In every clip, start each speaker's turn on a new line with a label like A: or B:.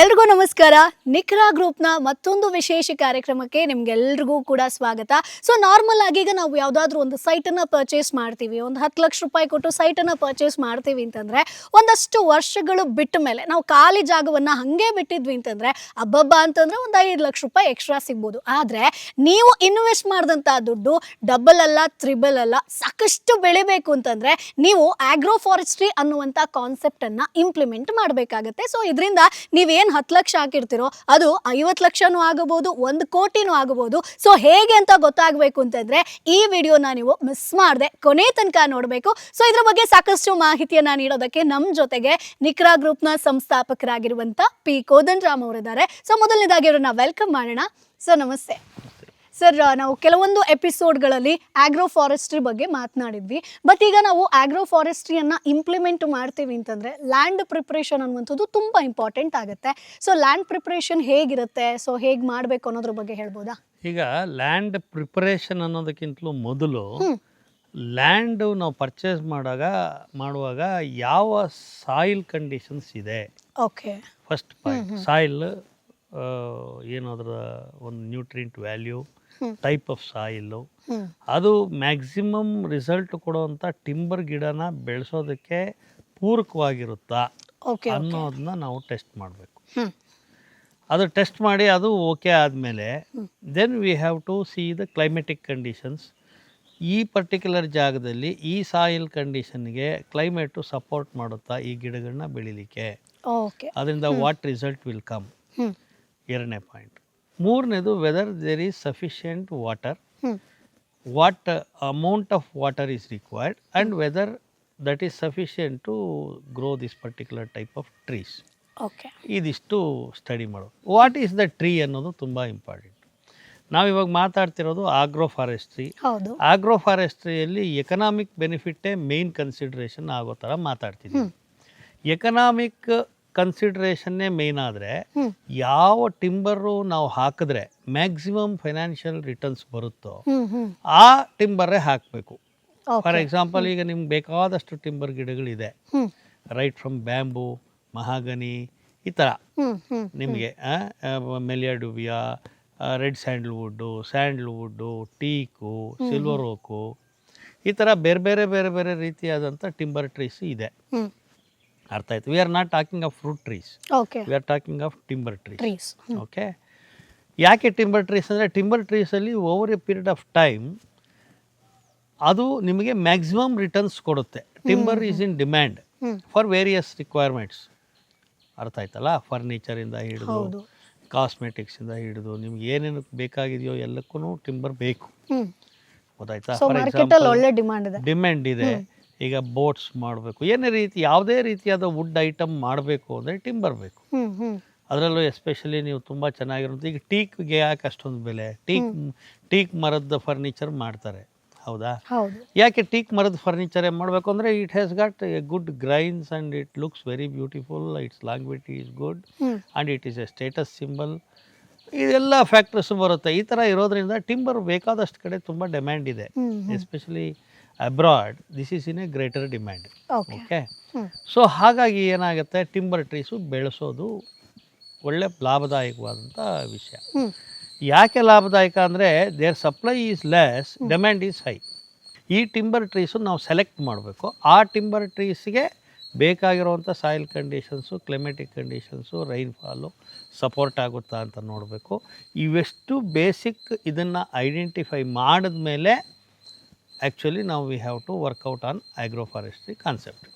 A: ಎಲ್ರಿಗೂ ನಮಸ್ಕಾರ ಗ್ರೂಪ್ ಗ್ರೂಪ್ನ ಮತ್ತೊಂದು ವಿಶೇಷ ಕಾರ್ಯಕ್ರಮಕ್ಕೆ ನಿಮ್ಗೆಲ್ರಿಗೂ ಕೂಡ ಸ್ವಾಗತ ಸೊ ನಾರ್ಮಲ್ ಆಗಿ ಈಗ ನಾವು ಯಾವುದಾದ್ರೂ ಒಂದು ಸೈಟನ್ನು ಪರ್ಚೇಸ್ ಮಾಡ್ತೀವಿ ಒಂದು ಹತ್ತು ಲಕ್ಷ ರೂಪಾಯಿ ಕೊಟ್ಟು ಸೈಟನ್ನು ಪರ್ಚೇಸ್ ಮಾಡ್ತೀವಿ ಅಂತಂದರೆ ಒಂದಷ್ಟು ವರ್ಷಗಳು ಬಿಟ್ಟ ಮೇಲೆ ನಾವು ಖಾಲಿ ಜಾಗವನ್ನು ಹಂಗೆ ಬಿಟ್ಟಿದ್ವಿ ಅಂತಂದರೆ ಅಬ್ಬಬ್ಬ ಅಂತಂದರೆ ಒಂದು ಐದು ಲಕ್ಷ ರೂಪಾಯಿ ಎಕ್ಸ್ಟ್ರಾ ಸಿಗ್ಬೋದು ಆದರೆ ನೀವು ಇನ್ವೆಸ್ಟ್ ಮಾಡಿದಂಥ ದುಡ್ಡು ಡಬಲ್ ಅಲ್ಲ ತ್ರಿಬಲ್ ಅಲ್ಲ ಸಾಕಷ್ಟು ಬೆಳಿಬೇಕು ಅಂತಂದರೆ ನೀವು ಆಗ್ರೋ ಫಾರೆಸ್ಟ್ರಿ ಅನ್ನುವಂಥ ಕಾನ್ಸೆಪ್ಟನ್ನು ಇಂಪ್ಲಿಮೆಂಟ್ ಮಾಡಬೇಕಾಗತ್ತೆ ಸೊ ಇದರಿಂದ ನೀವು ಏನು ಹತ್ತು ಲಕ್ಷ ಹಾಕಿರ್ತೀರೋ ಅದು ಐವತ್ತು ಲಕ್ಷನೂ ಆಗಬಹುದು ಒಂದು ಕೋಟಿನೂ ಆಗಬಹುದು ಸೊ ಹೇಗೆ ಅಂತ ಗೊತ್ತಾಗಬೇಕು ಅಂತಂದ್ರೆ ಈ ವಿಡಿಯೋನ ನೀವು ಮಿಸ್ ಮಾಡದೆ ಕೊನೆ ತನಕ ನೋಡಬೇಕು ಸೊ ಇದ್ರ ಬಗ್ಗೆ ಸಾಕಷ್ಟು ಮಾಹಿತಿಯನ್ನ ನೀಡೋದಕ್ಕೆ ನಮ್ಮ ಜೊತೆಗೆ ನಿಕ್ರಾ ಗ್ರೂಪ್ನ ಸಂಸ್ಥಾಪಕರಾಗಿರುವಂತ ಪಿ ರಾಮ್ ಅವರಿದ್ದಾರೆ ಸೊ ಮೊದಲನೇದಾಗಿ ಅವ್ರನ್ನ ವೆಲ್ಕಮ್ ಮಾಡೋಣ ಸೊ ನಮಸ್ತೆ ಸರ್ ನಾವು ಕೆಲವೊಂದು ಎಪಿಸೋಡ್ಗಳಲ್ಲಿ ಆಗ್ರೋ ಫಾರೆಸ್ಟ್ರಿ ಬಗ್ಗೆ ಮಾತನಾಡಿದ್ವಿ ಬಟ್ ಈಗ ನಾವು ಆಗ್ರೋ ಫಾರೆಸ್ಟ್ರಿಯನ್ನು ಇಂಪ್ಲಿಮೆಂಟ್ ಮಾಡ್ತೀವಿ ಅಂತಂದರೆ ಲ್ಯಾಂಡ್ ಪ್ರಿಪ್ರೇಷನ್ ಅನ್ನುವಂಥದ್ದು ತುಂಬ ಇಂಪಾರ್ಟೆಂಟ್ ಆಗುತ್ತೆ ಸೊ ಲ್ಯಾಂಡ್ ಪ್ರಿಪ್ರೇಷನ್ ಹೇಗಿರುತ್ತೆ ಸೊ ಹೇಗೆ ಮಾಡಬೇಕು ಅನ್ನೋದ್ರ ಬಗ್ಗೆ ಹೇಳ್ಬೋದಾ
B: ಈಗ ಲ್ಯಾಂಡ್ ಪ್ರಿಪ್ರೇಷನ್ ಅನ್ನೋದಕ್ಕಿಂತಲೂ ಮೊದಲು ಲ್ಯಾಂಡು ನಾವು ಪರ್ಚೇಸ್ ಮಾಡಾಗ ಮಾಡುವಾಗ ಯಾವ ಸಾಯಿಲ್ ಕಂಡೀಷನ್ಸ್ ಇದೆ
A: ಓಕೆ
B: ಫಸ್ಟ್ ಪಾಯಿಂಟ್ ಸಾಯಿಲ್ ಏನಾದ್ರ ಒಂದು nutrient value type of
A: soil
B: ಅದು ಮ್ಯಾಕ್ಸಿಮಮ್ ರಿಸಲ್ಟ್ ಕೊಡುವಂಥ ಟಿಂಬರ್ ಗಿಡನ ಬೆಳೆಸೋದಕ್ಕೆ ಪೂರಕವಾಗಿರುತ್ತಾ ಅನ್ನೋದನ್ನ ನಾವು ಟೆಸ್ಟ್ ಮಾಡಬೇಕು ಅದು ಟೆಸ್ಟ್ ಮಾಡಿ ಅದು ಓಕೆ ಆದಮೇಲೆ then we have to see the climatic conditions ಈ ಪರ್ಟಿಕ್ಯುಲರ್ ಜಾಗದಲ್ಲಿ ಈ ಸಾಯಿಲ್ ಕಂಡೀಷನ್ಗೆ ಕ್ಲೈಮೇಟು ಸಪೋರ್ಟ್ ಮಾಡುತ್ತಾ ಈ ಗಿಡಗಳನ್ನ ಬೆಳೀಲಿಕ್ಕೆ ಅದರಿಂದ ವಾಟ್ ರಿಸಲ್ಟ್ ವಿಲ್ ಕಮ್ ಎರಡನೇ ಪಾಯಿಂಟ್ ಮೂರನೇದು whether there is sufficient water what amount of water is required and whether that is sufficient to grow this particular type of trees
A: okay
B: ಇದಿಷ್ಟು study ಮಾಡೋದು what is the tree ಅನ್ನೋದು ತುಂಬ important ನಾವಿವಾಗ ಮಾತಾಡ್ತಿರೋದು agro forestry agro ಫಾರೆಸ್ಟ್ರಿಯಲ್ಲಿ economic ಬೆನಿಫಿಟ್ಟೇ main consideration ಆಗೋ ಥರ ಮಾತಾಡ್ತಿದ್ದೀವಿ ಎಕನಾಮಿಕ್ ಕನ್ಸಿಡ್ರೇಷನ್ನೇ ಮೇನ್ ಆದರೆ ಯಾವ ಟಿಂಬರು ನಾವು ಹಾಕಿದ್ರೆ ಮ್ಯಾಕ್ಸಿಮಮ್ ಫೈನಾನ್ಷಿಯಲ್ ರಿಟರ್ನ್ಸ್ ಬರುತ್ತೋ ಆ ಟಿಂಬರೇ ಹಾಕಬೇಕು ಫಾರ್ ಎಕ್ಸಾಂಪಲ್ ಈಗ ನಿಮ್ಗೆ ಬೇಕಾದಷ್ಟು ಟಿಂಬರ್ ಗಿಡಗಳಿದೆ ರೈಟ್ ಫ್ರಮ್ ಬ್ಯಾಂಬು ಮಹಾಗನಿ ಈ ಥರ ನಿಮಗೆ ಮೆಲಿಯಾಡುವಿಯಾ red sandalwood sandalwood teak silver oak ಈ ಥರ ಬೇರೆ ಬೇರೆ ಬೇರೆ ಬೇರೆ ರೀತಿಯಾದಂಥ ಟಿಂಬರ್ ಟ್ರೀಸ್ ಇದೆ ಅರ್ಥ ಆಯ್ತು we are not talking of fruit trees
A: okay
B: we are talking of timber trees
A: trees
B: okay ಯಾಕೆ ಟಿಂಬರ್ ಟ್ರೀಸ್ ಅಂದರೆ timber ಟ್ರೀಸಲ್ಲಿ over a period of time ಅದು ನಿಮಗೆ ಮ್ಯಾಕ್ಸಿಮಮ್ ರಿಟರ್ನ್ಸ್ ಕೊಡುತ್ತೆ timber is in demand for various requirements ಅರ್ಥ ಆಯ್ತಲ್ಲ ಇಂದ ಹಿಡಿದು
A: cosmetics
B: ಇಂದ ಹಿಡಿದು ನಿಮ್ಗೆ ಏನೇನು ಬೇಕಾಗಿದೆಯೋ ಎಲ್ಲಕ್ಕೂ ಟಿಂಬರ್ ಬೇಕು ಗೊತ್ತಾಯ್ತಾ ಡಿಮ್ಯಾಂಡ್ ಇದೆ ಈಗ ಬೋಟ್ಸ್ ಮಾಡಬೇಕು ಏನೇ ರೀತಿ ಯಾವುದೇ ರೀತಿಯಾದ ವುಡ್ ಐಟಮ್ ಮಾಡಬೇಕು ಅಂದರೆ ಟಿಂಬರ್ ಬೇಕು ಅದರಲ್ಲೂ ಎಸ್ಪೆಷಲಿ ನೀವು ತುಂಬ ಚೆನ್ನಾಗಿರೋದು ಈಗ ಟೀಕ್ಗೆ ಯಾಕೆ ಅಷ್ಟೊಂದು ಬೆಲೆ ಟೀಕ್ ಟೀಕ್ ಮರದ ಫರ್ನಿಚರ್ ಮಾಡ್ತಾರೆ ಹೌದಾ ಯಾಕೆ ಟೀಕ್ ಮರದ ಫರ್ನಿಚರ್ ಏನು ಮಾಡಬೇಕು ಅಂದರೆ it has got a good grains and it looks very beautiful its longevity is good and it is a status symbol ಇದೆಲ್ಲ ಫ್ಯಾಕ್ಟರ್ಸ್ ಬರುತ್ತೆ ಈ ಥರ ಇರೋದ್ರಿಂದ ಟಿಂಬರ್ ಬೇಕಾದಷ್ಟು ಕಡೆ ತುಂಬ ಡಿಮ್ಯಾಂಡ್ ಇದೆ especially abroad this is in a greater demand
A: okay
B: so ಹಾಗಾಗಿ ಏನಾಗುತ್ತೆ ಟಿಂಬರ್ ಟ್ರೀಸು ಬೆಳೆಸೋದು ಒಳ್ಳೆ ಲಾಭದಾಯಕವಾದಂಥ ವಿಷಯ ಯಾಕೆ ಲಾಭದಾಯಕ ಅಂದರೆ there supply is less demand is high ಈ ಟಿಂಬರ್ ಟ್ರೀಸು ನಾವು ಸೆಲೆಕ್ಟ್ ಮಾಡಬೇಕು ಆ ಟಿಂಬರ್ ಟ್ರೀಸ್ಗೆ ಬೇಕಾಗಿರುವಂಥ soil conditions climatic conditions rainfall support ಆಗುತ್ತಾ ಅಂತ ನೋಡಬೇಕು ಇವೆಷ್ಟು ಬೇಸಿಕ್ ಇದನ್ನು ಐಡೆಂಟಿಫೈ ಮಾಡಿದ ಮೇಲೆ ಆ್ಯಕ್ಚುಲಿ ನಾವು we have to work out on agro forestry concept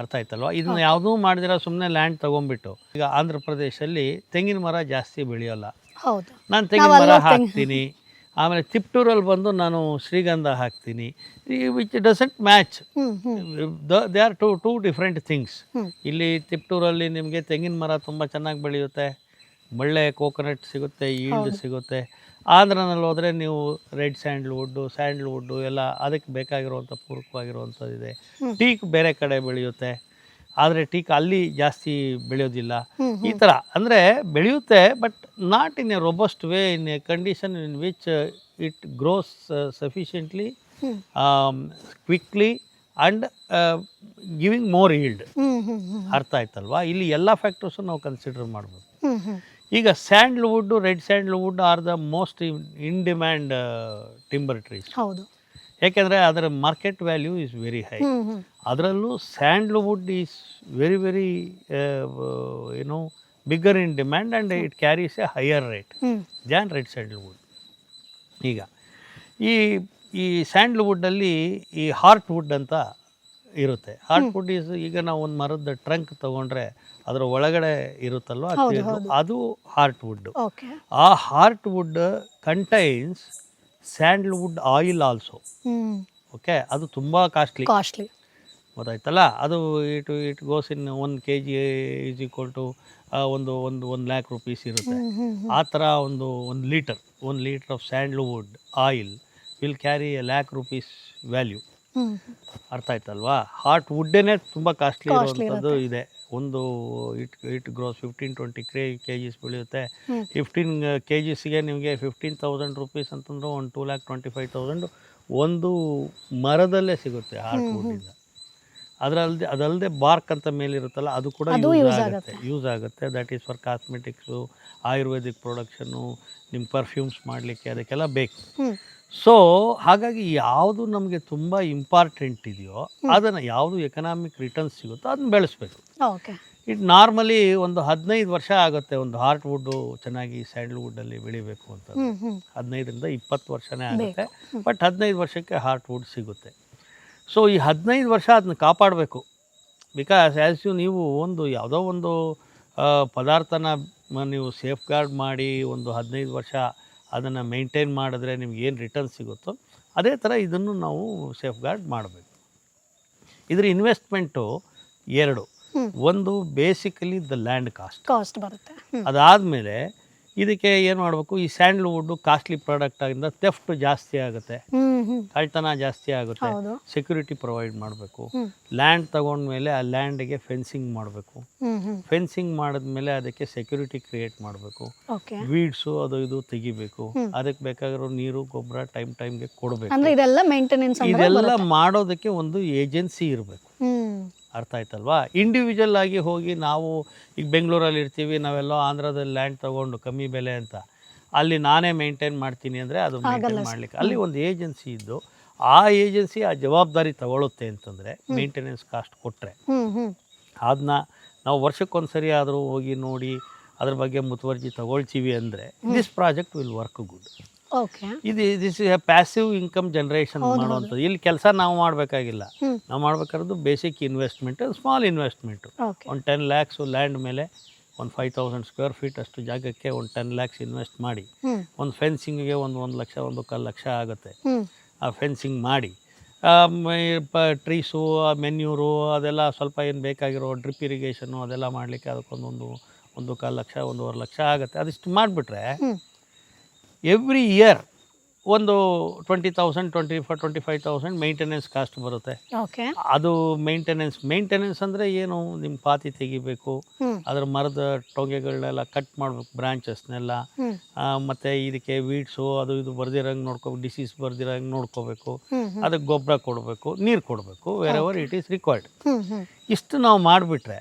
B: ಅರ್ಥ ಆಯ್ತಲ್ವಾ ಇದನ್ನ ಯಾವುದೂ ಮಾಡಿದ್ರೆ ಸುಮ್ಮನೆ ಲ್ಯಾಂಡ್ ತಗೊಂಡ್ಬಿಟ್ಟು ಈಗ ಆಂಧ್ರ ಪ್ರದೇಶಲ್ಲಿ ತೆಂಗಿನ ಮರ ಜಾಸ್ತಿ ಬೆಳೆಯೋಲ್ಲ ನಾನು ತೆಂಗಿನ ಮರ ಹಾಕ್ತೀನಿ ಆಮೇಲೆ ತಿಪ್ಟೂರಲ್ಲಿ ಬಂದು ನಾನು ಶ್ರೀಗಂಧ ಹಾಕ್ತೀನಿ which doesn't match they are two two different things ಇಲ್ಲಿ ತಿಪ್ಟೂರಲ್ಲಿ ನಿಮಗೆ ತೆಂಗಿನ ಮರ ತುಂಬ ಚೆನ್ನಾಗಿ ಬೆಳೆಯುತ್ತೆ ಒಳ್ಳೆ ಕೋಕೋನಟ್ ಸಿಗುತ್ತೆ ಈಲ್ಡ್ ಸಿಗುತ್ತೆ ಆಂಧ್ರನಲ್ಲಿ ಹೋದರೆ ನೀವು ರೆಡ್ ಸ್ಯಾಂಡ್ಲ್ವುಡ್ಡು ಸ್ಯಾಂಡ್ಲ್ವುಡ್ಡು ಎಲ್ಲ ಅದಕ್ಕೆ ಬೇಕಾಗಿರುವಂಥ ಪೂರಕವಾಗಿರುವಂಥದ್ದಿದೆ ಟೀಕ್ ಬೇರೆ ಕಡೆ ಬೆಳೆಯುತ್ತೆ ಆದರೆ ಟೀಕ್ ಅಲ್ಲಿ ಜಾಸ್ತಿ ಬೆಳೆಯೋದಿಲ್ಲ ಈ ಥರ ಅಂದರೆ ಬೆಳೆಯುತ್ತೆ but not in a robust way in a condition in which it grows sufficiently quickly and giving more yield ಅರ್ಥ ಆಯ್ತಲ್ವಾ ಇಲ್ಲಿ ಎಲ್ಲ ಫ್ಯಾಕ್ಟರ್ಸು ನಾವು ಕನ್ಸಿಡರ್ ಮಾಡ್ಬೋದು ಈಗ sandalwood red sandalwood are the most in demand timber trees
A: ಹೌದು
B: ಏಕೆಂದರೆ ಅದರ market value is very high ಅದರಲ್ಲೂ ಸ್ಯಾಂಡ್ಲ್ವುಡ್ ಈಸ್ ವೆರಿ ವೆರಿ ಏನು bigger in demand and it carries a higher rate than red sandalwood ಈಗ ಈ ಈ ಸ್ಯಾಂಡ್ಲ್ವುಡ್ಡಲ್ಲಿ ಈ heartwood ಅಂತ ಇರುತ್ತೆ ಹಾರ್ಟ್ವುಡ್ ಫುಡ್ ಈಸ್ ಈಗ ನಾವು ಒಂದು ಮರದ ಟ್ರಂಕ್ ತಗೊಂಡ್ರೆ ಅದರ ಒಳಗಡೆ ಇರುತ್ತಲ್ವ ಅದು ಹಾರ್ಟ್ ವುಡ್ ಆ heart wood contains sandalwood oil also okay ಅದು ತುಂಬ ಕಾಸ್ಟ್ಲಿ
A: ಕಾಸ್ಟ್ಲಿ
B: ಗೊತ್ತಾಯ್ತಲ್ಲ ಅದು ಇಟ್ ಇಟ್ ಗೋಸ್ ಇನ್ ಒಂದು K G is equal to ಒಂದು ಒಂದು ಒಂದು ಲ್ಯಾಕ್ ರುಪೀಸ್ ಇರುತ್ತೆ ಆ ಥರ ಒಂದು ಒಂದು ಲೀಟರ್ ಒಂದು litre of sandalwood oil will carry a lakh rupees value ಅರ್ಥ ಆಯ್ತಲ್ವಾ ಹಾರ್ಟ್ ವುಡ್ಡೇ ತುಂಬ ಕಾಸ್ಟ್ಲಿ ಇರುವಂಥದ್ದು ಇದೆ ಒಂದು it it grows fifteen twenty ಕ್ರೇ K Gs ಬೆಳೆಯುತ್ತೆ ಫಿಫ್ಟೀನ್ ಕೆ ಜಿಸ್ಗೆ ನಿಮಗೆ ಫಿಫ್ಟೀನ್ ತೌಸಂಡ್ ರುಪೀಸ್ ಅಂತಂದ್ರೆ ಒಂದು two lakh twenty five thousand ಒಂದು ಮರದಲ್ಲೇ ಸಿಗುತ್ತೆ ಹಾರ್ಟ್ ವುಡ್ಡಿಂದ ಅದರಲ್ಲದೆ ಅದಲ್ಲದೆ ಬಾರ್ಕ್ ಅಂತ ಮೇಲಿರುತ್ತಲ್ಲ ಅದು ಕೂಡ ಯೂಸ್ ಆಗುತ್ತೆ ಯೂಸ್ ಆಗುತ್ತೆ that is for cosmetics ayurvedic production ನಿಮ್ಮ ಪರ್ಫ್ಯೂಮ್ಸ್ ಮಾಡಲಿಕ್ಕೆ ಅದಕ್ಕೆಲ್ಲ ಬೇಕು ಸೊ ಹಾಗಾಗಿ ಯಾವುದು ನಮಗೆ ತುಂಬ ಇಂಪಾರ್ಟೆಂಟ್ ಇದೆಯೋ ಅದನ್ನು ಯಾವುದು ಎಕನಾಮಿಕ್ ರಿಟರ್ನ್ಸ್ ಸಿಗುತ್ತೋ ಅದನ್ನ ಬೆಳೆಸಬೇಕು ಇಟ್ ನಾರ್ಮಲಿ ಒಂದು ಹದಿನೈದು ವರ್ಷ ಆಗುತ್ತೆ ಒಂದು ಹಾರ್ಟ್ ವುಡ್ಡು ಚೆನ್ನಾಗಿ ಸ್ಯಾಂಡಲ್ವುಡ್ಡಲ್ಲಿ ಬೆಳಿಬೇಕು ಅಂತ ಹದಿನೈದರಿಂದ ಇಪ್ಪತ್ತು ವರ್ಷನೇ ಆಗುತ್ತೆ ಬಟ್ ಹದಿನೈದು ವರ್ಷಕ್ಕೆ ಹಾರ್ಟ್ ವುಡ್ ಸಿಗುತ್ತೆ ಸೊ ಈ ಹದಿನೈದು ವರ್ಷ ಅದನ್ನ ಕಾಪಾಡಬೇಕು ಬಿಕಾಸ್ ಆ್ಯಸ್ ಯು ನೀವು ಒಂದು ಯಾವುದೋ ಒಂದು ಪದಾರ್ಥನ ನೀವು ಸೇಫ್ ಗಾರ್ಡ್ ಮಾಡಿ ಒಂದು ಹದಿನೈದು ವರ್ಷ ಅದನ್ನು ಮೇಂಟೈನ್ ಮಾಡಿದ್ರೆ ನಿಮ್ಗೆ ಏನು ರಿಟರ್ನ್ ಸಿಗುತ್ತೋ ಅದೇ ಥರ ಇದನ್ನು ನಾವು ಸೇಫ್ ಗಾರ್ಡ್ ಮಾಡಬೇಕು ಇದರ ಇನ್ವೆಸ್ಟ್ಮೆಂಟು ಎರಡು ಒಂದು basically the land cost
A: cost ಬರುತ್ತೆ
B: ಅದಾದಮೇಲೆ ಇದಕ್ಕೆ ಏನು ಮಾಡಬೇಕು ಈ ಸ್ಯಾಂಡಲ್ವುಡ್ ಕಾಸ್ಟ್ಲಿ ಪ್ರಾಡಕ್ಟ್ ಆಗಿಂದ ತೆಫ್ಟ್ ಜಾಸ್ತಿ ಆಗುತ್ತೆ ಕಳ್ತನ ಜಾಸ್ತಿ ಆಗುತ್ತೆ ಸೆಕ್ಯೂರಿಟಿ ಪ್ರೊವೈಡ್ ಮಾಡಬೇಕು ಲ್ಯಾಂಡ್ ತಗೊಂಡ್ಮೇಲೆ ಆ ಲ್ಯಾಂಡ್ಗೆ ಫೆನ್ಸಿಂಗ್ ಮಾಡಬೇಕು ಫೆನ್ಸಿಂಗ್ ಮಾಡಿದ್ಮೇಲೆ ಅದಕ್ಕೆ ಸೆಕ್ಯೂರಿಟಿ ಕ್ರಿಯೇಟ್ ಮಾಡಬೇಕು ವೀಡ್ಸು ಅದು ಇದು ತೆಗಿಬೇಕು ಅದಕ್ಕೆ ಬೇಕಾಗಿರೋ ನೀರು ಗೊಬ್ಬರ ಟೈಮ್ ಟೈಮ್ಗೆ ಕೊಡಬೇಕು
A: ಇದೆಲ್ಲ
B: ಮಾಡೋದಕ್ಕೆ ಒಂದು ಏಜೆನ್ಸಿ ಇರಬೇಕು ಅರ್ಥ ಆಯ್ತಲ್ವಾ ಇಂಡಿವಿಜುವಲ್ ಆಗಿ ಹೋಗಿ ನಾವು ಈಗ ಬೆಂಗಳೂರಲ್ಲಿ ಇರ್ತೀವಿ ನಾವೆಲ್ಲೋ ಆಂಧ್ರದಲ್ಲಿ ಲ್ಯಾಂಡ್ ತಗೊಂಡು ಕಮ್ಮಿ ಬೆಲೆ ಅಂತ ಅಲ್ಲಿ ನಾನೇ ಮೇಂಟೈನ್ ಮಾಡ್ತೀನಿ ಅಂದರೆ ಅದು ಮೇಂಟೈನ್ ಮಾಡಲಿಕ್ಕೆ ಅಲ್ಲಿ ಒಂದು ಏಜೆನ್ಸಿ ಇದ್ದು ಆ ಏಜೆನ್ಸಿ ಆ ಜವಾಬ್ದಾರಿ ತಗೊಳ್ಳುತ್ತೆ ಅಂತಂದರೆ ಮೇಂಟೆನೆನ್ಸ್ ಕಾಸ್ಟ್ ಕೊಟ್ಟರೆ ಅದನ್ನ ನಾವು ವರ್ಷಕ್ಕೊಂದು ಸರಿ ಆದರೂ ಹೋಗಿ ನೋಡಿ ಅದ್ರ ಬಗ್ಗೆ ಮುತುವರ್ಜಿ ತಗೊಳ್ತೀವಿ ಅಂದರೆ this project will work good ಇದು this is passive income generation ಮಾಡುವಂಥದ್ದು ಇಲ್ಲಿ ಕೆಲಸ ನಾವು ಮಾಡಬೇಕಾಗಿಲ್ಲ ನಾವು ಮಾಡ್ಬೇಕಾದ್ದು ಬೇಸಿಕ್ ಇನ್ವೆಸ್ಟ್ಮೆಂಟ್ ಸ್ಮಾಲ್ ಇನ್ವೆಸ್ಟ್ಮೆಂಟು ಒಂದು ಟೆನ್ ಲ್ಯಾಕ್ಸ್ ಲ್ಯಾಂಡ್ ಮೇಲೆ ಒಂದು ಫೈವ್ ತೌಸಂಡ್ ಸ್ಕ್ವೇರ್ ಫೀಟ್ ಅಷ್ಟು ಜಾಗಕ್ಕೆ ಒಂದು ಟೆನ್ ಲ್ಯಾಕ್ಸ್ ಇನ್ವೆಸ್ಟ್ ಮಾಡಿ ಒಂದು ಫೆನ್ಸಿಂಗ್ಗೆ ಒಂದು ಒಂದು ಲಕ್ಷ ಒಂದು ಕಾಲು ಲಕ್ಷ ಆಗುತ್ತೆ ಆ ಫೆನ್ಸಿಂಗ್ ಮಾಡಿ ಟ್ರೀಸು ಮೆನ್ಯೂರು ಅದೆಲ್ಲ ಸ್ವಲ್ಪ ಏನು ಬೇಕಾಗಿರೋ ಡ್ರಿಪ್ ಇರಿಗೇಷನು ಅದೆಲ್ಲ ಮಾಡಲಿಕ್ಕೆ ಅದಕ್ಕೊಂದೊಂದು ಒಂದು ಕಾಲು ಲಕ್ಷ ಒಂದೂವರೆ ಲಕ್ಷ ಆಗುತ್ತೆ ಅದಿಷ್ಟು ಮಾಡಿಬಿಟ್ರೆ ಎವ್ರಿ ಇಯರ್ ಒಂದು twenty thousand twenty five twenty five thousand maintenance cost ಬರುತ್ತೆ
A: ಓಕೆ
B: ಅದು ಮೇಂಟೆನೆನ್ಸ್ ಮೇಂಟೆನೆನ್ಸ್ ಅಂದರೆ ಏನು ನಿಮ್ಮ ಪಾತಿ ತೆಗಿಬೇಕು ಅದರ ಮರದ ಟೊಂಗೆಗಳನ್ನೆಲ್ಲ ಕಟ್ ಮಾಡಬೇಕು ಬ್ರಾಂಚಸ್ನೆಲ್ಲ ಮತ್ತು ಇದಕ್ಕೆ ವೀಡ್ಸು ಅದು ಇದು ಬರ್ದಿರಂಗೆ ನೋಡ್ಕೋಬೇಕು ಡಿಸೀಸ್ ಬರ್ದಿರಂಗೆ ನೋಡ್ಕೋಬೇಕು ಅದಕ್ಕೆ ಗೊಬ್ಬರ ಕೊಡಬೇಕು ನೀರು ಕೊಡಬೇಕು wherever it is required ಇಷ್ಟು ನಾವು ಮಾಡಿಬಿಟ್ರೆ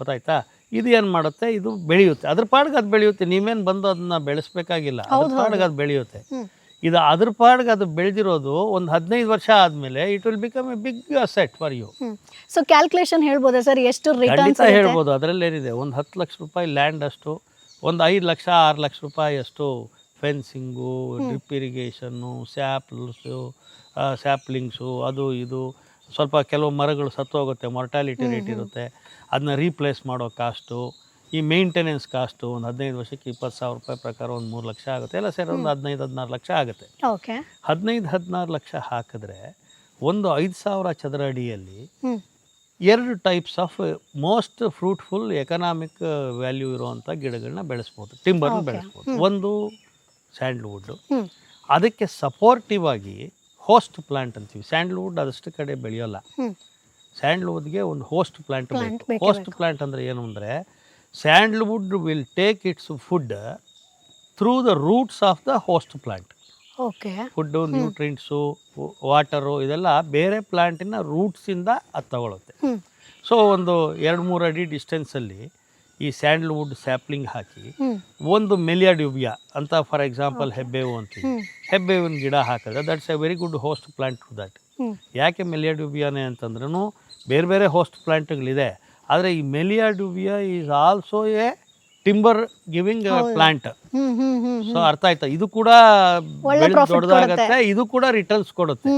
B: ಗೊತ್ತಾಯ್ತಾ ಇದು ಏನು ಮಾಡುತ್ತೆ ಇದು ಬೆಳೆಯುತ್ತೆ ಅದ್ರ ಪಾಡ್ಗೆ ಅದು ಬೆಳೆಯುತ್ತೆ ನೀವೇನು ಬಂದು ಅದನ್ನ ಬೆಳೆಸ್ಬೇಕಾಗಿಲ್ಲ ಅದ್ರ ಪಾಡ್ಗೆ ಅದು ಬೆಳೆಯುತ್ತೆ ಇದು ಅದ್ರ ಪಾಡ್ಗೆ ಅದು ಬೆಳೆದಿರೋದು ಒಂದು ಹದಿನೈದು ವರ್ಷ ಆದಮೇಲೆ it will become a big asset for you
A: so calculation ಹೇಳ್ಬೋದಾ ಸರ್ ಎಷ್ಟು ರಿಟರ್ನ್ಸ್
B: ಹೇಳ್ಬೋದು ಅದರಲ್ಲಿ ಏನಿದೆ ಒಂದು ಹತ್ತು ಲಕ್ಷ ರೂಪಾಯಿ ಲ್ಯಾಂಡ್ ಅಷ್ಟು ಒಂದು ಐದು ಲಕ್ಷ ಆರು ಲಕ್ಷ ರೂಪಾಯಿ ಅಷ್ಟು ಫೆನ್ಸಿಂಗು ಡ್ರಿಪ್ ಇರಿಗೇಷನ್ನು ಸ್ಯಾಪ್ಲ್ಸು ಸ್ಯಾಪ್ಲಿಂಗ್ಸು ಅದು ಇದು ಸ್ವಲ್ಪ ಕೆಲವು ಮರಗಳು ಸತ್ತು ಹೋಗುತ್ತೆ ರೇಟ್ ಇರುತ್ತೆ ಅದನ್ನ ರೀಪ್ಲೇಸ್ ಮಾಡೋ ಕಾಸ್ಟು ಈ ಮೇಂಟೆನೆನ್ಸ್ ಕಾಸ್ಟು ಒಂದು ಹದಿನೈದು ವರ್ಷಕ್ಕೆ ಇಪ್ಪತ್ತು ಸಾವಿರ ರೂಪಾಯಿ ಪ್ರಕಾರ ಒಂದು ಮೂರು ಲಕ್ಷ ಆಗುತ್ತೆ ಎಲ್ಲ ಸೇರಿ ಒಂದು ಹದಿನೈದು ಹದಿನಾರು ಲಕ್ಷ ಆಗುತ್ತೆ ಹದಿನೈದು ಹದಿನಾರು ಲಕ್ಷ ಹಾಕಿದ್ರೆ ಒಂದು ಐದು ಸಾವಿರ ಚದರ ಅಡಿಯಲ್ಲಿ ಎರಡು types of most fruitful economic value ಇರುವಂಥ ಗಿಡಗಳನ್ನ ಬೆಳೆಸ್ಬೋದು ಟಿಂಬರ್ನ ಬೆಳೆಸ್ಬೋದು ಒಂದು ಸ್ಯಾಂಡ್ಲ್ವುಡ್ಡು ಅದಕ್ಕೆ ಸಪೋರ್ಟಿವ್ ಆಗಿ ಹೋಸ್ಟ್ ಪ್ಲಾಂಟ್ ಅಂತೀವಿ ಸ್ಯಾಂಡ್ಲ್ವುಡ್ ಅದಷ್ಟು ಕಡೆ ಬೆಳೆಯೋಲ್ಲ ಸ್ಯಾಂಡ್ಲ್ವುಡ್ಗೆ ಒಂದು ಹೋಸ್ಟ್ ಪ್ಲಾಂಟ್ ಬೇಕು ಹೋಸ್ಟ್ ಪ್ಲಾಂಟ್ ಅಂದರೆ ಏನು ಅಂದರೆ sandalwood will take its food through the roots of the host plant
A: okay
B: food nutrients water ಇದೆಲ್ಲ ಬೇರೆ ಪ್ಲಾಂಟಿನ ರೂಟ್ಸಿಂದ ಅದು ತಗೊಳುತ್ತೆ ಸೊ ಒಂದು ಎರಡು ಮೂರು ಅಡಿ ಡಿಸ್ಟೆನ್ಸಲ್ಲಿ ಈ ಸ್ಯಾಂಡ್ಲ್ವುಡ್ ಸ್ಯಾಪ್ಲಿಂಗ್ ಹಾಕಿ ಒಂದು ಡ್ಯೂಬಿಯಾ ಅಂತ ಫಾರ್ ಎಕ್ಸಾಂಪಲ್ ಹೆಬ್ಬೇವು ಅಂತೀವಿ ಹೆಬ್ಬೇವಿನ ಗಿಡ ಹಾಕಿದ್ರೆ that's a very good host plant to that ಯಾಕೆ ಮೆಲಿಯಾಡುಬಿಯಾನೆ ಅಂತಂದ್ರೂ ಬೇರೆ ಬೇರೆ ಹೋಸ್ಟ್ ಪ್ಲಾಂಟ್ಗಳಿದೆ ಆದರೆ ಈ Melia dubia is also a timber giving plant so ಅರ್ಥ ಆಯ್ತಾ ಇದು ಕೂಡ ದೊಡ್ಡದಾಗತ್ತೆ ಇದು ಕೂಡ ರಿಟರ್ನ್ಸ್ ಕೊಡುತ್ತೆ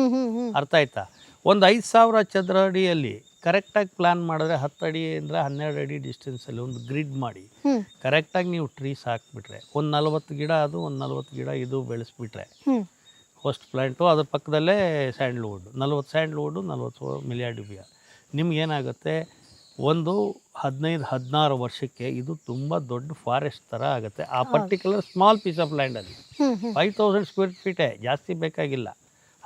B: ಅರ್ಥ ಆಯ್ತಾ ಒಂದು ಐದು ಸಾವಿರ ಚದರ ಅಡಿಯಲ್ಲಿ ಕರೆಕ್ಟಾಗಿ ಪ್ಲ್ಯಾನ್ ಮಾಡಿದ್ರೆ ಹತ್ತು ಅಡಿಯಿಂದ ಹನ್ನೆರಡು ಅಡಿ ಡಿಸ್ಟೆನ್ಸಲ್ಲಿ ಒಂದು ಗ್ರಿಡ್ ಮಾಡಿ ಕರೆಕ್ಟಾಗಿ ನೀವು ಟ್ರೀಸ್ ಹಾಕಿಬಿಟ್ರೆ ಒಂದು ನಲ್ವತ್ತು ಗಿಡ ಅದು ಒಂದು ನಲ್ವತ್ತು ಗಿಡ ಇದು ಬೆಳೆಸ್ಬಿಟ್ರೆ ಫಸ್ಟ್ ಪ್ಲ್ಯಾಂಟು ಅದ್ರ ಪಕ್ಕದಲ್ಲೇ ಸ್ಯಾಂಡ್ಲ್ವುಡ್ ನಲ್ವತ್ತು ಸ್ಯಾಂಡ್ಲ್ವುಡು ನಲ್ವತ್ತು ಮಿಲಿಯಾಡಿಬಿಯಾ ನಿಮ್ಗೇನಾಗುತ್ತೆ ಒಂದು ಹದಿನೈದು ಹದಿನಾರು ವರ್ಷಕ್ಕೆ ಇದು ತುಂಬ ದೊಡ್ಡ ಫಾರೆಸ್ಟ್ ಥರ ಆಗುತ್ತೆ ಆ ಪರ್ಟಿಕ್ಯುಲರ್ ಸ್ಮಾಲ್ ಪೀಸ್ ಆಫ್ ಲ್ಯಾಂಡಲ್ಲಿ ಫೈವ್ ತೌಸಂಡ್ ಸ್ಕ್ವೇರ್ ಫೀಟೇ ಜಾಸ್ತಿ ಬೇಕಾಗಿಲ್ಲ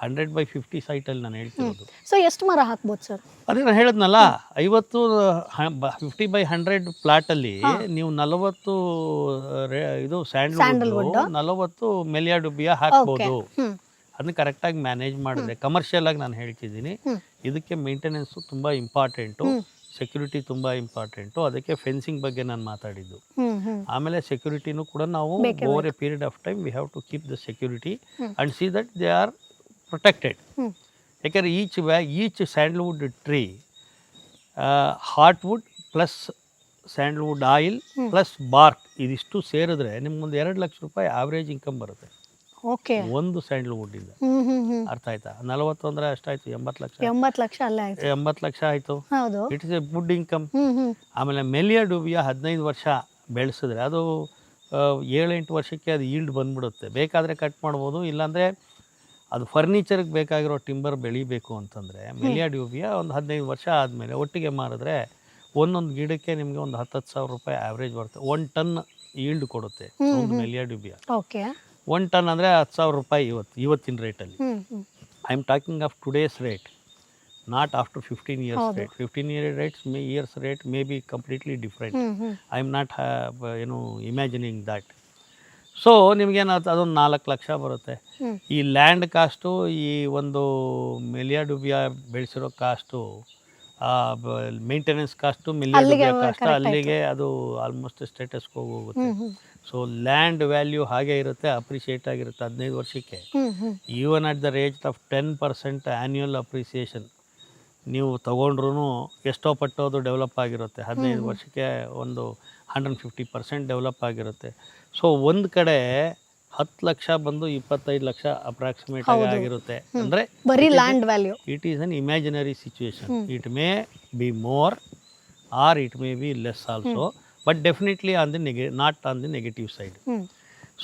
B: ಹಂಡ್ರೆಡ್ ಬೈ ಫಿಫ್ಟಿ ಸೈಟಲ್ಲಿ ನಾನು ಹೇಳ್ತಿರೋದು
A: ಸೊ ಎಷ್ಟು ಮರ ಹಾಕ್ಬೋದು ಸರ್
B: ಅದೇ ನಾನು ಹೇಳಿದ್ನಲ್ಲ ಐವತ್ತು ಫಿಫ್ಟಿ ಬೈ ಹಂಡ್ರೆಡ್ ಅಲ್ಲಿ ನೀವು ನಲವತ್ತು ಇದು ಸ್ಯಾಂಡಲ್ವುಡ್ ನಲವತ್ತು ಮೆಲಿಯಾಡುಬಿಯ ಹಾಕ್ಬೋದು ಅದನ್ನ ಕರೆಕ್ಟಾಗಿ ಮ್ಯಾನೇಜ್ ಮಾಡಿದ್ರೆ ಕಮರ್ಷಿಯಲ್ ಆಗಿ ನಾನು ಹೇಳ್ತಿದ್ದೀನಿ
A: ಇದಕ್ಕೆ
B: ಮೇಂಟೆನೆನ್ಸ್ ತುಂಬಾ ಇಂಪಾರ್ಟೆಂಟು ಸೆಕ್ಯೂರಿಟಿ ತುಂಬಾ ಇಂಪಾರ್ಟೆಂಟ್ ಅದಕ್ಕೆ ಫೆನ್ಸಿಂಗ್ ಬಗ್ಗೆ ನಾನು ಮಾತಾಡಿದ್ದು ಆಮೇಲೆ ಸೆಕ್ಯೂರಿಟಿನೂ ಕೂಡ ನಾವು over a period of time we have to keep the security and see that they are protected ಯಾಕಂದ್ರೆ each ವ್ಯಾ each sandalwood tree heartwood plus sandalwood oil plus bark ಇದಿಷ್ಟು ಸೇರಿದ್ರೆ ನಿಮ್ಗೊಂದು ಎರಡು ಲಕ್ಷ ರೂಪಾಯಿ ಆವ್ರೇಜ್ ಇನ್ಕಮ್ ಬರುತ್ತೆ
A: ಓಕೆ
B: ಒಂದು
A: ಸ್ಯಾಂಡಲ್ವುಡ್ ಇಂದ
B: ಅರ್ಥ ಆಯ್ತಾ ನಲವತ್ತು ಅಂದ್ರೆ ಅಷ್ಟಾಯ್ತು ಎಂಬತ್ತು ಲಕ್ಷ
A: ಎಂಬತ್ತು ಲಕ್ಷ ಆಯ್ತು
B: ಎಂಬತ್ತು ಲಕ್ಷ ಆಯ್ತು it is a good income ಆಮೇಲೆ ಮೆಲಿಯ ಡುಬಿಯ ಹದಿನೈದು ವರ್ಷ ಬೆಳೆಸಿದ್ರೆ ಅದು ಏಳೆಂಟು ವರ್ಷಕ್ಕೆ ಅದು ಈಲ್ಡ್ ಬಂದ್ಬಿಡುತ್ತೆ ಬೇಕಾದ್ರೆ ಕಟ್ ಮಾಡ್ಬೋದು ಇಲ್ಲಾಂದ್ರೆ ಅದು ಫರ್ನಿಚರ್ಗೆ ಬೇಕಾಗಿರೋ ಟಿಂಬರ್ ಬೆಳಿಬೇಕು ಅಂತಂದರೆ ಡ್ಯೂಬಿಯಾ ಒಂದು ಹದಿನೈದು ವರ್ಷ ಆದಮೇಲೆ ಒಟ್ಟಿಗೆ ಮಾರಿದ್ರೆ ಒಂದೊಂದು ಗಿಡಕ್ಕೆ ನಿಮಗೆ ಒಂದು ಹತ್ತು ಸಾವಿರ ರೂಪಾಯಿ ಆ್ಯಾವ್ರೇಜ್ ಬರುತ್ತೆ ಒನ್ ಟನ್ ಈಲ್ಡ್ ಕೊಡುತ್ತೆ ಒಂದು
A: ಓಕೆ
B: ಒನ್ ಟನ್ ಅಂದರೆ ಹತ್ತು ಸಾವಿರ ರೂಪಾಯಿ ಇವತ್ತು ಇವತ್ತಿನ ರೇಟಲ್ಲಿ I am talking of today's rate not after fifteen years rate fifteen year rates may years rate may be completely different I am not ಏನು ಇಮ್ಯಾಜಿನಿಂಗ್ ದ್ಯಾಟ್ ಸೊ ನಿಮ್ಗೇನಾಗುತ್ತೆ ಅದೊಂದು ನಾಲ್ಕು ಲಕ್ಷ ಬರುತ್ತೆ ಈ ಲ್ಯಾಂಡ್ ಕಾಸ್ಟು ಈ ಒಂದು Melia dubia ಬೆಳೆಸಿರೋ cost maintenance cost Melia dubia cost ಅಲ್ಲಿಗೆ ಅದು ಆಲ್ಮೋಸ್ಟ್ ಸ್ಟೇಟಸ್ಗೆ ಹೋಗುತ್ತೆ ಸೊ ಲ್ಯಾಂಡ್ ವ್ಯಾಲ್ಯೂ ಹಾಗೆ ಇರುತ್ತೆ ಅಪ್ರಿಸಿಯೇಟ್ ಆಗಿರುತ್ತೆ ಹದಿನೈದು ವರ್ಷಕ್ಕೆ even at the rate of ten percent annual appreciation ನೀವು ತೊಗೊಂಡ್ರೂ ಎಷ್ಟೋ ಪಟ್ಟು ಅದು ಡೆವಲಪ್ ಆಗಿರುತ್ತೆ ಹದಿನೈದು ವರ್ಷಕ್ಕೆ ಒಂದು ಹಂಡ್ರೆಂಡ್ ಫಿಫ್ಟಿ ಪರ್ಸೆಂಟ್ ಡೆವಲಪ್ ಆಗಿರುತ್ತೆ ಸೊ ಒಂದು ಕಡೆ ಹತ್ತು ಲಕ್ಷ ಬಂದು ಇಪ್ಪತ್ತೈದು ಲಕ್ಷ ಅಪ್ರಾಕ್ಸಿಮೇಟ್ ಆಗಿರುತ್ತೆ ಅಂದರೆ
A: ಬರೀ land value
B: it is an imaginary situation it may be more or it may be less also but definitely on the ನೆಗೆ not on the negative side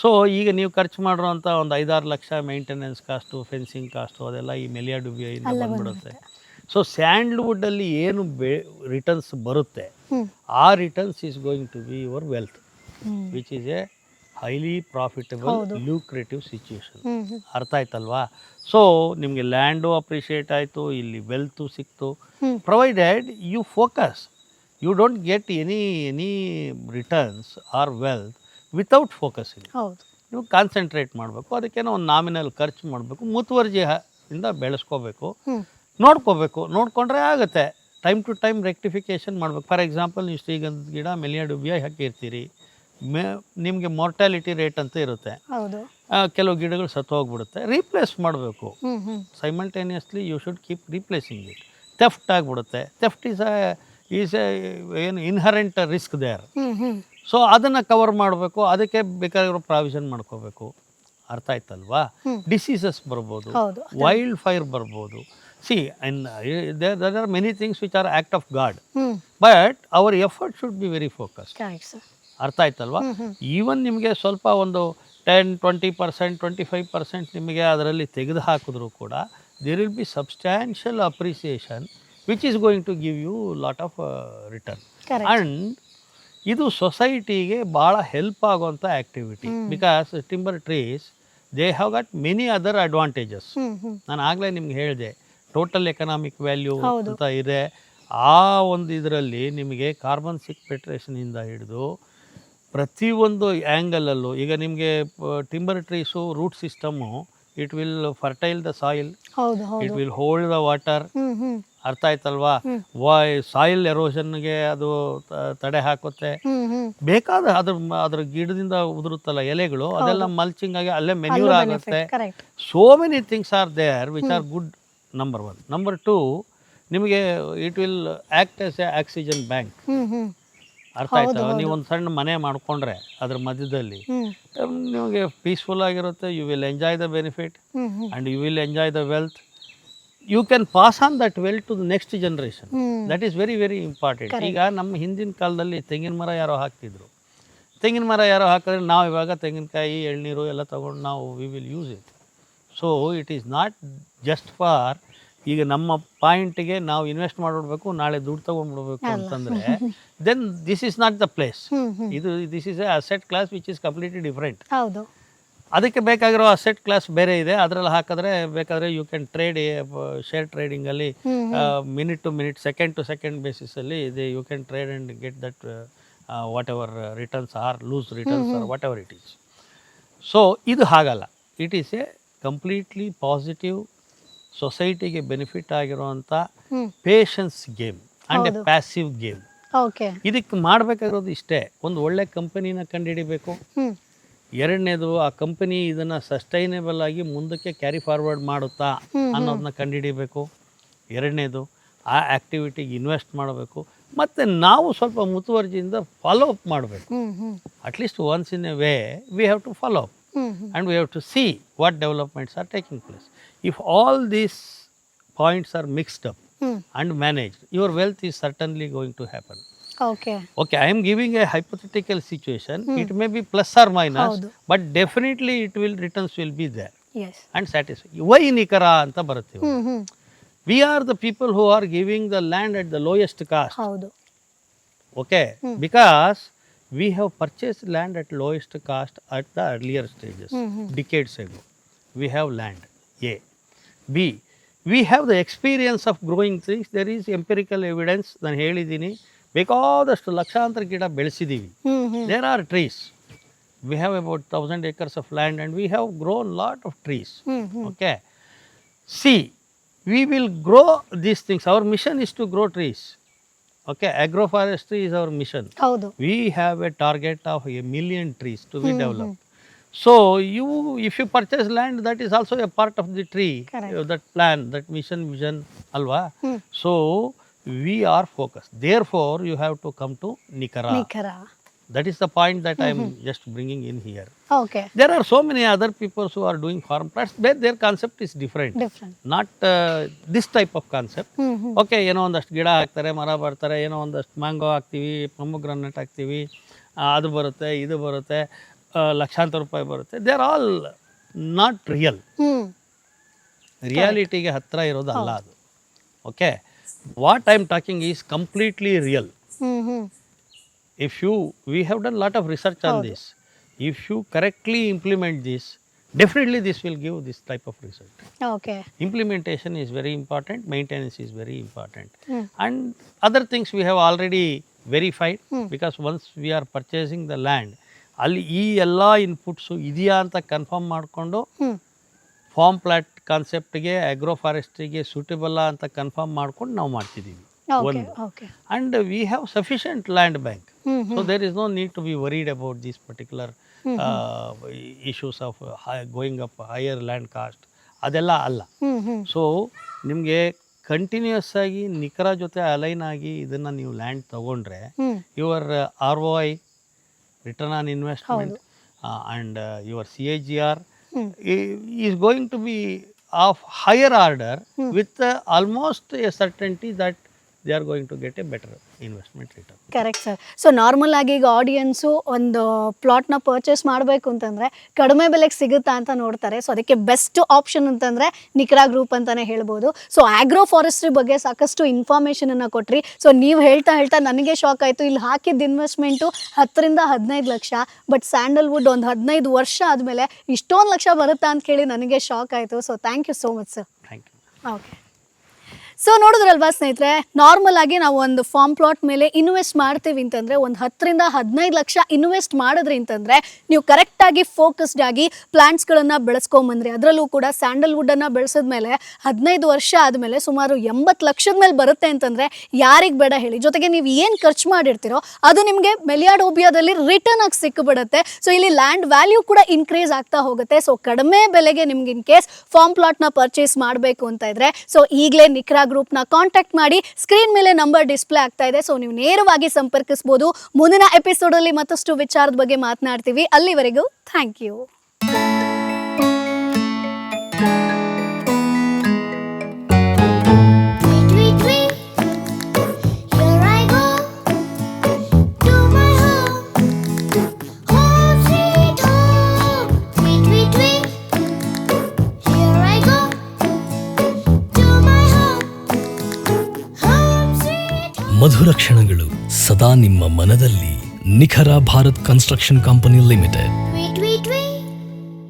B: so ಈಗ ನೀವು ಖರ್ಚು ಮಾಡಿರೋಂಥ ಒಂದು ಐದಾರು lakh maintenance cost fencing cost ಅದೆಲ್ಲ ಈ ಮೆಲಿಯಾ ಡುಬಿಯಿಂದ ಬಂದ್ಬಿಡುತ್ತೆ so ಸ್ಯಾಂಡ್ಲ್ವುಡ್ಡಲ್ಲಿ ಏನು ಬೆ ರಿಟರ್ನ್ಸ್ ಬರುತ್ತೆ ಆ returns is going to be your wealth which is a highly profitable lucrative
A: situation
B: ಅರ್ಥ ಆಯ್ತಲ್ವಾ ಸೊ ನಿಮಗೆ ಲ್ಯಾಂಡು ಅಪ್ರಿಷಿಯೇಟ್ ಆಯಿತು ಇಲ್ಲಿ ವೆಲ್ತು ಸಿಕ್ತು provided you focus you don't get any any returns or wealth without focusing ನೀವು concentrate ಮಾಡಬೇಕು ಅದಕ್ಕೇನೋ ಒಂದು ನಾಮಿನಲ್ ಖರ್ಚು ಮಾಡಬೇಕು ಮುತುವರ್ಜಿ ಇಂದ ಬೆಳೆಸ್ಕೋಬೇಕು ನೋಡ್ಕೋಬೇಕು ನೋಡಿಕೊಂಡ್ರೆ ಆಗುತ್ತೆ ಟೈಮ್ ಟು ಟೈಮ್ ರೆಕ್ಟಿಫಿಕೇಷನ್ ಮಾಡ್ಬೇಕು ಫಾರ್ ಎಕ್ಸಾಂಪಲ್ ನೀವು ಶ್ರೀಗಂಧ ಗಿಡ ಮೆಲಿಯಾಡುಬಿಯ ಹಾಕಿರ್ತೀರಿ ಮೆ ನಿಮಗೆ ಮಾರ್ಟಾಲಿಟಿ ರೇಟ್ ಅಂತ ಇರುತ್ತೆ ಕೆಲವು ಗಿಡಗಳು ಸತ್ತು ಹೋಗ್ಬಿಡುತ್ತೆ ರೀಪ್ಲೇಸ್ ಮಾಡಬೇಕು simultaneously you should keep replacing it theft ಆಗಿಬಿಡುತ್ತೆ ಥೆಫ್ಟ್ ಈಸ್ ಈಸ್ ಏನು ಇನ್ಹರೆಂಟ್ ರಿಸ್ಕ್ ದೇರ್ ಸೊ ಅದನ್ನು ಕವರ್ ಮಾಡಬೇಕು ಅದಕ್ಕೆ ಬೇಕಾಗಿರೋ ಪ್ರಾವಿಷನ್ ಮಾಡ್ಕೋಬೇಕು ಅರ್ಥ ಆಯ್ತಲ್ವಾ ಡಿಸೀಸಸ್ ಬರ್ಬೋದು ವೈಲ್ಡ್ ಫೈರ್ ಬರ್ಬೋದು See, and uh, there, there are many things which are act
A: of
B: God. Should hmm. But our effort should
A: be very focused.
B: ಅರ್ಥ ಆಯ್ತಲ್ವಾ ಈವನ್ ನಿಮಗೆ ಸ್ವಲ್ಪ ಒಂದು ten twenty percent twenty five percent ನಿಮಗೆ ಅದರಲ್ಲಿ ತೆಗೆದು ಹಾಕಿದ್ರು ಕೂಡ there will be substantial appreciation which is going to give you lot of return and ಇದು ಸೊಸೈಟಿಗೆ ಭಾಳ ಹೆಲ್ಪ್ ಆಗುವಂಥ activity because timber trees they have got many other advantages ನಾನು ಆಗಲೇ ನಿಮ್ಗೆ ಹೇಳಿದೆ ಟೋಟಲ್ ಎಕನಾಮಿಕ್ ವ್ಯಾಲ್ಯೂ ಅಂತ ಇದೆ ಆ ಒಂದು ಇದರಲ್ಲಿ ನಿಮಗೆ ಕಾರ್ಬನ್ ಸಿಕ್ ಇಂದ ಹಿಡಿದು ಪ್ರತಿಯೊಂದು ಆ್ಯಂಗಲಲ್ಲೂ ಈಗ ನಿಮಗೆ timber trees root system it will fertile the soil it will hold the water ಅರ್ಥ ಆಯ್ತಲ್ವಾ ಸಾಯಿಲ್ ಎರೋಷನ್ಗೆ ಅದು ತಡೆ ಹಾಕುತ್ತೆ ಬೇಕಾದ ಅದ್ರ ಅದ್ರ ಗಿಡದಿಂದ ಉದುರುತ್ತಲ್ಲ ಎಲೆಗಳು ಅದೆಲ್ಲ ಮಲ್ಚಿಂಗ್ ಆಗಿ ಅಲ್ಲೇ ಮೆನ್ಯೂರ್ ಆಗುತ್ತೆ so many things are there which are good number one number two ನಿಮಗೆ it will act as a oxygen bank ಅರ್ಥ ಆಯ್ತಾ ನೀವು ಸಣ್ಣ ಮನೆ ಮಾಡಿಕೊಂಡ್ರೆ ಅದ್ರ ಮಧ್ಯದಲ್ಲಿ ನಿಮಗೆ ಪೀಸ್ಫುಲ್ ಆಗಿರುತ್ತೆ you will enjoy the benefit and you will enjoy the wealth you can pass on that wealth to the next generation that is very very important ಈಗ ನಮ್ಮ ಹಿಂದಿನ ಕಾಲದಲ್ಲಿ ತೆಂಗಿನ ಮರ ಯಾರೋ ಹಾಕ್ತಿದ್ರು ತೆಂಗಿನ ಮರ ಯಾರೋ ಹಾಕಿದ್ರೆ ನಾವು ಇವಾಗ ತೆಂಗಿನಕಾಯಿ ಎಳ್ನೀರು ಎಲ್ಲ ತೊಗೊಂಡು ನಾವು we will use it so it is not just for ಈಗ ನಮ್ಮ ಪಾಯಿಂಟ್ಗೆ ನಾವು ಇನ್ವೆಸ್ಟ್ ಮಾಡಿಬಿಡ್ಬೇಕು ನಾಳೆ ದುಡ್ಡು ತಗೊಂಡ್ಬಿಡ್ಬೇಕು ಅಂತಂದರೆ then this is not the place ಇದು this is a asset class which is completely different
A: ಹೌದು
B: ಅದಕ್ಕೆ ಬೇಕಾಗಿರೋ ಅಸೆಟ್ ಕ್ಲಾಸ್ ಬೇರೆ ಇದೆ ಅದರಲ್ಲಿ ಹಾಕಿದ್ರೆ ಬೇಕಾದರೆ you can trade share ಟ್ರೇಡಿಂಗಲ್ಲಿ minute to minute second to second ಬೇಸಿಸಲ್ಲಿ ಇದೆ you can trade and get that whatever returns or lose returns or whatever it is so ಇದು ಹಾಗಲ್ಲ it is a completely positive ಸೊಸೈಟಿಗೆ benefit ಆಗಿರುವಂಥ patience game and a passive game ಇದಕ್ಕೆ ಮಾಡಬೇಕಾಗಿರೋದು ಇಷ್ಟೇ ಒಂದು ಒಳ್ಳೆ ಕಂಪನಿನ ಕಂಡುಹಿಡಿಬೇಕು ಎರಡನೇದು ಆ ಕಂಪನಿ ಇದನ್ನು ಸಸ್ಟೈನೇಬಲ್ ಆಗಿ ಮುಂದಕ್ಕೆ ಕ್ಯಾರಿ ಫಾರ್ವರ್ಡ್ ಮಾಡುತ್ತಾ ಅನ್ನೋದನ್ನ ಕಂಡುಹಿಡಿಬೇಕು ಎರಡನೇದು ಆ ಆ್ಯಕ್ಟಿವಿಟಿಗೆ ಇನ್ವೆಸ್ಟ್ ಮಾಡಬೇಕು ಮತ್ತು ನಾವು ಸ್ವಲ್ಪ ಮುತುವರ್ಜಿಯಿಂದ ಫಾಲೋ ಅಪ್ ಮಾಡಬೇಕು at least once in a way we have to follow up
A: -hmm.
B: and we have to see what developments are taking place. If all these points are mixed up
A: mm.
B: and managed, your wealth is certainly going to happen.
A: Okay.
B: Okay, I am giving a hypothetical situation. Mm. It may be plus or minus, but definitely it will returns will be there.
A: Yes.
B: And satisfy. Why nikara
A: anta Bharati?
B: We are the people who are giving the land at the lowest cost.
A: do?
B: Okay. Mm. Because we have purchased land at lowest cost at the earlier
A: stages, mm-hmm.
B: decades ago. We have land, A. B. We have the experience of growing things. There is empirical evidence. ನಾನು ಹೇಳಿದ್ದೀನಿ ಬೇಕಾದಷ್ಟು ಲಕ್ಷಾಂತರ ಗಿಡ ಬೆಳೆಸಿದ್ದೀವಿ there are trees we have about thousand acres of land and we have grown lot
A: of trees
B: okay see we will grow these things our mission is to grow trees Okay, agroforestry is our mission. We have a target of 1 million trees to be developed. So if you purchase land, that is also a part of the tree, that plan, that mission, vision, alwa. So we are focused. Therefore, you have to come to Nikara. that is the point that I am just bringing in here.
A: Okay.
B: There are so many other people who are doing farm plots, but their concept is different.
A: Different.
B: Not this type of concept.
A: Okay, you
B: know, on the gira aktare, mara bartare, you know, on the mango aktivi, pomegranate aktivi, adu barate, idu barate, lakshantar upai barate. They are all not real.
A: Mm
B: -hmm. Reality Correct. ke hatra hi roda Okay. What I am talking is
A: completely real. -hmm.
B: if you, we have done lot of research on this. If you correctly implement this, definitely this will give this type of result.
A: Okay
B: Implementation is very important, maintenance is very important. And other things we have already verified because once we are purchasing the land, all ಈ inputs inputs ಇದೆಯಾ ಅಂತ confirm ಮಾಡಿಕೊಂಡು
A: ಹ್ಞೂ
B: farm plot ಕಾನ್ಸೆಪ್ಟ್ಗೆ agro ge suitable ಅಂತ confirm ಮಾಡ್ಕೊಂಡು ನಾವು ಮಾಡ್ತಿದ್ದೀವಿ
A: okay
B: okay
A: okay
B: and we have sufficient land
A: Mm-hmm.
B: So there is no need to be worried about these particular mm-hmm. uh, issues of high, going up higher land cost. ಅದೆಲ್ಲ ಅಲ್ಲ so ನಿಮಗೆ continuous ಆಗಿ ನಿಖರ ಜೊತೆ align ಆಗಿ ಇದನ್ನ ನೀವು land ತಗೊಂಡ್ರೆ your R I return on investment and your C A G R is going to be of higher order with almost a certainty that they are going to get a better investment return
A: correct sir so normal ಆಗಿ ಈಗ audience ಒಂದು ಪ್ಲಾಟ್ನ purchase ಮಾಡಬೇಕು ಅಂತಂದರೆ ಕಡಿಮೆ ಬೆಲೆಗೆ ಸಿಗುತ್ತಾ ಅಂತ ನೋಡ್ತಾರೆ ಸೊ ಅದಕ್ಕೆ ಬೆಸ್ಟ್ ಆಪ್ಷನ್ ಅಂತಂದರೆ ನಿಖರಾ ಗ್ರೂಪ್ ಅಂತಲೇ ಹೇಳ್ಬೋದು ಸೊ ಆಗ್ರೋ ಫಾರೆಸ್ಟ್ರಿ ಬಗ್ಗೆ ಸಾಕಷ್ಟು ಇನ್ಫಾರ್ಮೇಷನನ್ನು ಕೊಟ್ರಿ ಸೊ ನೀವು ಹೇಳ್ತಾ ಹೇಳ್ತಾ ನನಗೆ ಶಾಕ್ ಆಯಿತು ಇಲ್ಲಿ ಹಾಕಿದ್ದ ಇನ್ವೆಸ್ಟ್ಮೆಂಟು ಹತ್ತರಿಂದ ಹದಿನೈದು ಲಕ್ಷ ಬಟ್ ಸ್ಯಾಂಡಲ್ವುಡ್ ಒಂದು ಹದಿನೈದು ವರ್ಷ ಆದಮೇಲೆ ಇಷ್ಟೊಂದು ಲಕ್ಷ ಬರುತ್ತಾ ಅಂತ ಕೇಳಿ ನನಗೆ ಶಾಕ್ ಆಯಿತು so thank you so much sir
B: thank you
A: okay so ನೋಡಿದ್ರಲ್ವಾ ಸ್ನೇಹಿತರೆ ನಾರ್ಮಲ್ ಆಗಿ ನಾವು ಒಂದು ಫಾರ್ಮ್ ಪ್ಲಾಟ್ ಮೇಲೆ ಇನ್ವೆಸ್ಟ್ ಮಾಡ್ತೀವಿ ಅಂತಂದ್ರೆ ಒಂದು ಹತ್ತರಿಂದ ಹದಿನೈದು ಲಕ್ಷ ಇನ್ವೆಸ್ಟ್ ಮಾಡಿದ್ರಿ ಅಂತಂದ್ರೆ ನೀವು ಕರೆಕ್ಟಾಗಿ ಫೋಕಸ್ಡ್ ಆಗಿ ಪ್ಲಾಂಟ್ಸ್ ಬೆಳೆಸ್ಕೊಂಡ್ ಬೆಳೆಸ್ಕೊಂಬಂದ್ರಿ ಅದರಲ್ಲೂ ಕೂಡ ಸ್ಯಾಂಡಲ್ವುಡ್ ಅನ್ನ ಬೆಳೆಸಿದ ಮೇಲೆ ಹದಿನೈದು ವರ್ಷ ಆದ್ಮೇಲೆ ಸುಮಾರು ಎಂಬತ್ತು ಲಕ್ಷದ ಮೇಲೆ ಬರುತ್ತೆ ಅಂತಂದ್ರೆ ಯಾರಿಗೆ ಬೇಡ ಹೇಳಿ ಜೊತೆಗೆ ನೀವು ಏನ್ ಖರ್ಚು ಮಾಡಿರ್ತೀರೋ ಅದು ನಿಮಗೆ ಮೆಲಿಯಾಡೋಬಿಯಾದಲ್ಲಿ ರಿಟರ್ನ್ ಆಗಿ ಸಿಕ್ಕಿಬಿಡುತ್ತೆ ಸೊ ಇಲ್ಲಿ ಲ್ಯಾಂಡ್ ವ್ಯಾಲ್ಯೂ ಕೂಡ ಇನ್ಕ್ರೀಸ್ ಆಗ್ತಾ ಹೋಗುತ್ತೆ ಸೊ ಕಡಿಮೆ ಬೆಲೆಗೆ ನಿಮ್ಗೆ ಇನ್ ಕೇಸ್ ಫಾರ್ಮ್ ನ ಪರ್ಚೇಸ್ ಮಾಡಬೇಕು ಅಂತ ಇದ್ರೆ ಸೊ ಈಗಲೇ ನಿಖರ ಗ್ರೂಪ್ನ ಕಾಂಟ್ಯಾಕ್ಟ್ ಮಾಡಿ ಸ್ಕ್ರೀನ್ ಮೇಲೆ ನಂಬರ್ ಡಿಸ್ಪ್ಲೇ ಆಗ್ತಾ ಇದೆ ಸೊ ನೀವು ನೇರವಾಗಿ ಸಂಪರ್ಕಿಸಬಹುದು ಮುಂದಿನ ಎಪಿಸೋಡಲ್ಲಿ ಮತ್ತಷ್ಟು ವಿಚಾರದ ಬಗ್ಗೆ ಮಾತನಾಡ್ತೀವಿ ಅಲ್ಲಿವರೆಗೂ ಥ್ಯಾಂಕ್ ಯು
C: ಕ್ಷಣಗಳು ಸದಾ ನಿಮ್ಮ ಮನದಲ್ಲಿ Nikhara Bharat construction company limited